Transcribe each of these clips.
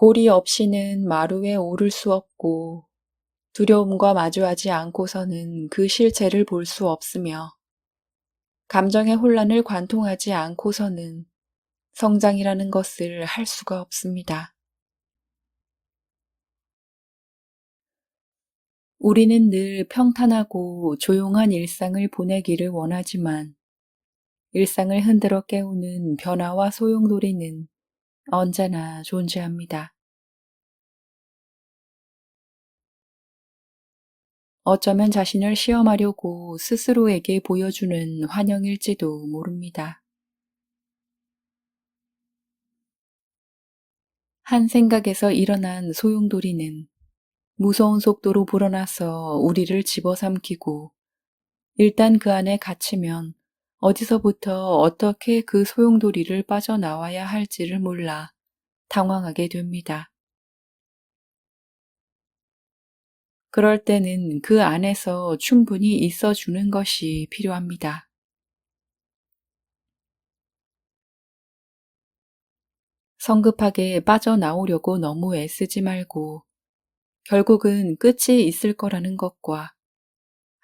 고리 없이는 마루에 오를 수 없고 두려움과 마주하지 않고서는 그 실체를 볼 수 없으며 감정의 혼란을 관통하지 않고서는 성장이라는 것을 할 수가 없습니다. 우리는 늘 평탄하고 조용한 일상을 보내기를 원하지만 일상을 흔들어 깨우는 변화와 소용돌이는 언제나 존재합니다. 어쩌면 자신을 시험하려고 스스로에게 보여주는 환영일지도 모릅니다. 한 생각에서 일어난 소용돌이는 무서운 속도로 불어나서 우리를 집어삼키고 일단 그 안에 갇히면 어디서부터 어떻게 그 소용돌이를 빠져나와야 할지를 몰라 당황하게 됩니다. 그럴 때는 그 안에서 충분히 있어 주는 것이 필요합니다. 성급하게 빠져나오려고 너무 애쓰지 말고 결국은 끝이 있을 거라는 것과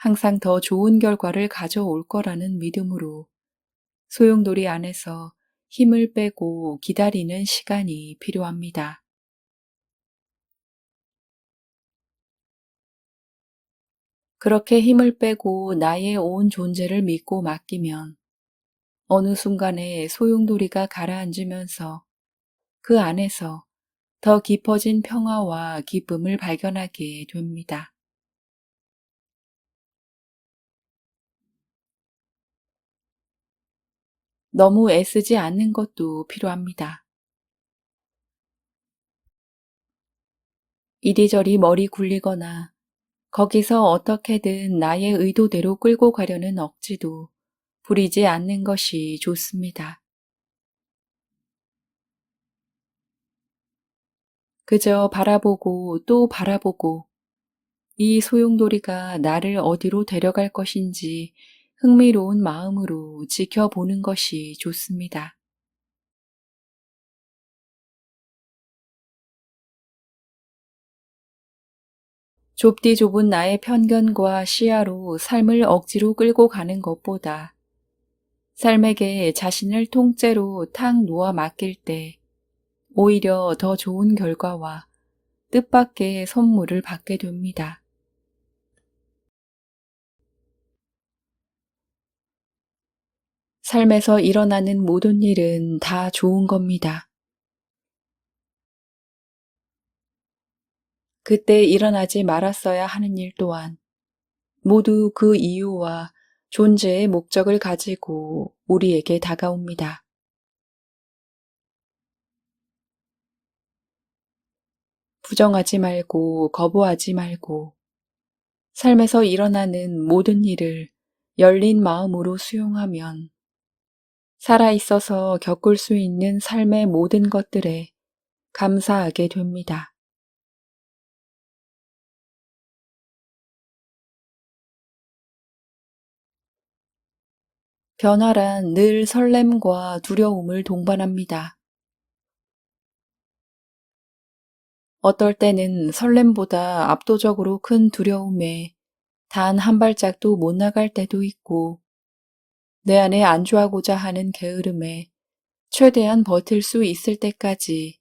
항상 더 좋은 결과를 가져올 거라는 믿음으로 소용돌이 안에서 힘을 빼고 기다리는 시간이 필요합니다. 그렇게 힘을 빼고 나의 온 존재를 믿고 맡기면 어느 순간에 소용돌이가 가라앉으면서 그 안에서 더 깊어진 평화와 기쁨을 발견하게 됩니다. 너무 애쓰지 않는 것도 필요합니다. 이리저리 머리 굴리거나 거기서 어떻게든 나의 의도대로 끌고 가려는 억지도 부리지 않는 것이 좋습니다. 그저 바라보고 또 바라보고 이 소용돌이가 나를 어디로 데려갈 것인지 흥미로운 마음으로 지켜보는 것이 좋습니다. 좁디 좁은 나의 편견과 시야로 삶을 억지로 끌고 가는 것보다 삶에게 자신을 통째로 탁 놓아 맡길 때 오히려 더 좋은 결과와 뜻밖의 선물을 받게 됩니다. 삶에서 일어나는 모든 일은 다 좋은 겁니다. 그때 일어나지 말았어야 하는 일 또한 모두 그 이유와 존재의 목적을 가지고 우리에게 다가옵니다. 부정하지 말고 거부하지 말고 삶에서 일어나는 모든 일을 열린 마음으로 수용하면 살아있어서 겪을 수 있는 삶의 모든 것들에 감사하게 됩니다. 변화란 늘 설렘과 두려움을 동반합니다. 어떨 때는 설렘보다 압도적으로 큰 두려움에 단 한 발짝도 못 나갈 때도 있고, 내 안에 안주하고자 하는 게으름에 최대한 버틸 수 있을 때까지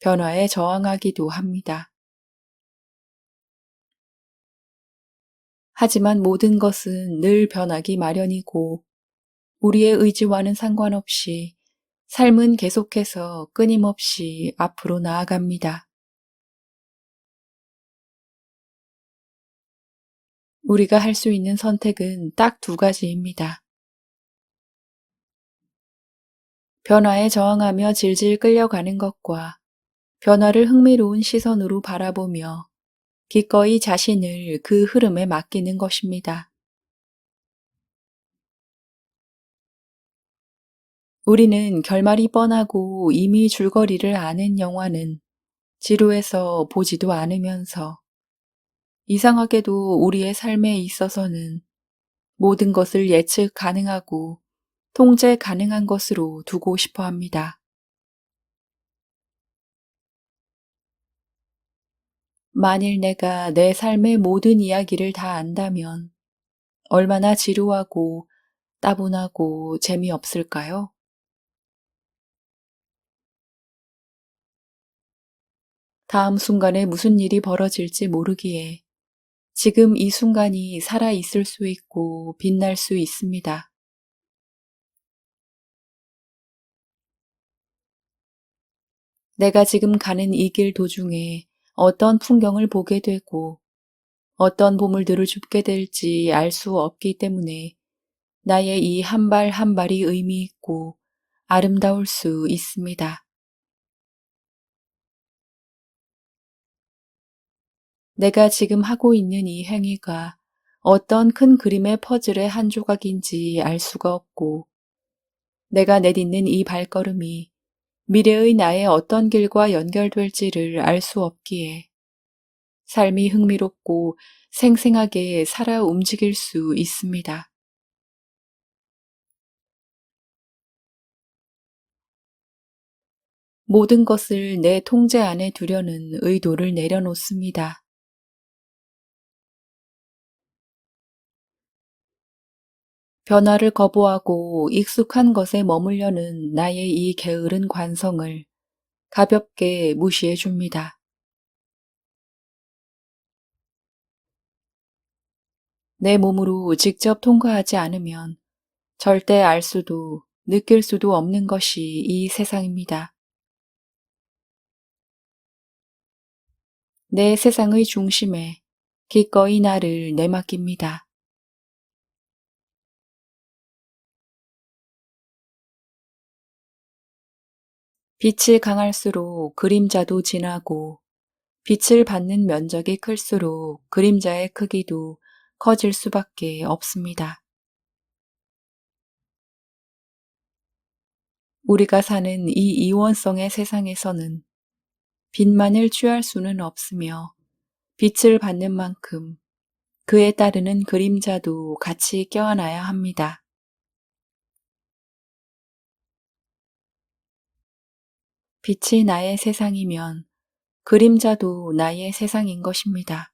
변화에 저항하기도 합니다. 하지만 모든 것은 늘 변하기 마련이고 우리의 의지와는 상관없이 삶은 계속해서 끊임없이 앞으로 나아갑니다. 우리가 할 수 있는 선택은 딱 두 가지입니다. 변화에 저항하며 질질 끌려가는 것과 변화를 흥미로운 시선으로 바라보며 기꺼이 자신을 그 흐름에 맡기는 것입니다. 우리는 결말이 뻔하고 이미 줄거리를 아는 영화는 지루해서 보지도 않으면서 이상하게도 우리의 삶에 있어서는 모든 것을 예측 가능하고 통제 가능한 것으로 두고 싶어 합니다. 만일 내가 내 삶의 모든 이야기를 다 안다면 얼마나 지루하고 따분하고 재미없을까요? 다음 순간에 무슨 일이 벌어질지 모르기에 지금 이 순간이 살아 있을 수 있고 빛날 수 있습니다. 내가 지금 가는 이 길 도중에 어떤 풍경을 보게 되고 어떤 보물들을 줍게 될지 알 수 없기 때문에 나의 이 한발한 발이 의미 있고 아름다울 수 있습니다. 내가 지금 하고 있는 이 행위가 어떤 큰 그림의 퍼즐의 한 조각인지 알 수가 없고 내가 내딛는 이 발걸음이 미래의 나의 어떤 길과 연결될지를 알 수 없기에 삶이 흥미롭고 생생하게 살아 움직일 수 있습니다. 모든 것을 내 통제 안에 두려는 의도를 내려놓습니다. 변화를 거부하고 익숙한 것에 머물려는 나의 이 게으른 관성을 가볍게 무시해 줍니다. 내 몸으로 직접 통과하지 않으면 절대 알 수도 느낄 수도 없는 것이 이 세상입니다. 내 세상의 중심에 기꺼이 나를 내맡깁니다. 빛이 강할수록 그림자도 진하고 빛을 받는 면적이 클수록 그림자의 크기도 커질 수밖에 없습니다. 우리가 사는 이 이원성의 세상에서는 빛만을 취할 수는 없으며 빛을 받는 만큼 그에 따르는 그림자도 같이 껴안아야 합니다. 빛이 나의 세상이면 그림자도 나의 세상인 것입니다.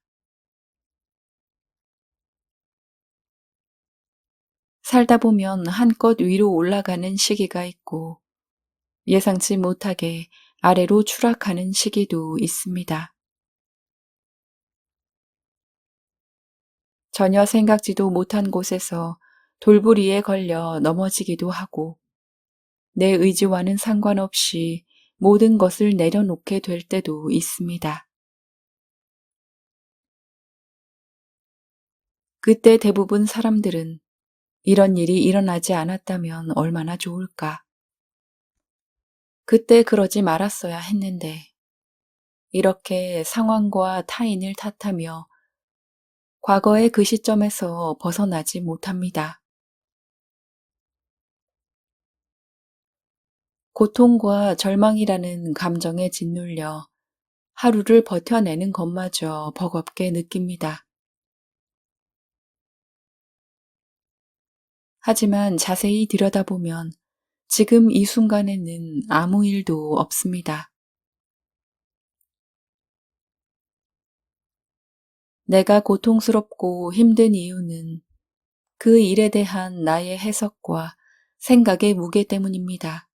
살다 보면 한껏 위로 올라가는 시기가 있고 예상치 못하게 아래로 추락하는 시기도 있습니다. 전혀 생각지도 못한 곳에서 돌부리에 걸려 넘어지기도 하고 내 의지와는 상관없이 모든 것을 내려놓게 될 때도 있습니다. 그때 대부분 사람들은 이런 일이 일어나지 않았다면 얼마나 좋을까. 그때 그러지 말았어야 했는데. 이렇게 상황과 타인을 탓하며 과거의 그 시점에서 벗어나지 못합니다. 고통과 절망이라는 감정에 짓눌려 하루를 버텨내는 것마저 버겁게 느낍니다. 하지만 자세히 들여다보면 지금 이 순간에는 아무 일도 없습니다. 내가 고통스럽고 힘든 이유는 그 일에 대한 나의 해석과 생각의 무게 때문입니다.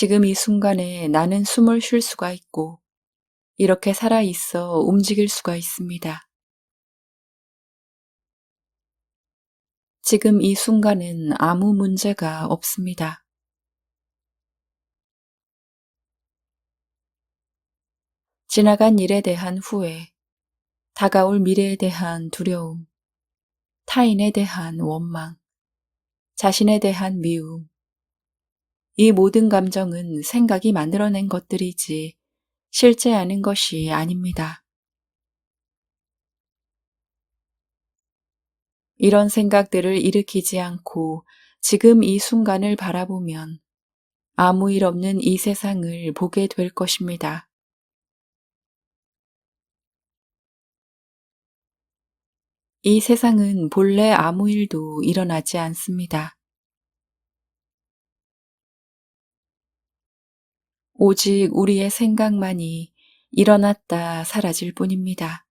지금 이 순간에 나는 숨을 쉴 수가 있고 이렇게 살아 있어 움직일 수가 있습니다. 지금 이 순간은 아무 문제가 없습니다. 지나간 일에 대한 후회, 다가올 미래에 대한 두려움, 타인에 대한 원망, 자신에 대한 미움, 이 모든 감정은 생각이 만들어낸 것들이지 실제 아닌 것이 아닙니다. 이런 생각들을 일으키지 않고 지금 이 순간을 바라보면 아무 일 없는 이 세상을 보게 될 것입니다. 이 세상은 본래 아무 일도 일어나지 않습니다. 오직 우리의 생각만이 일어났다 사라질 뿐입니다.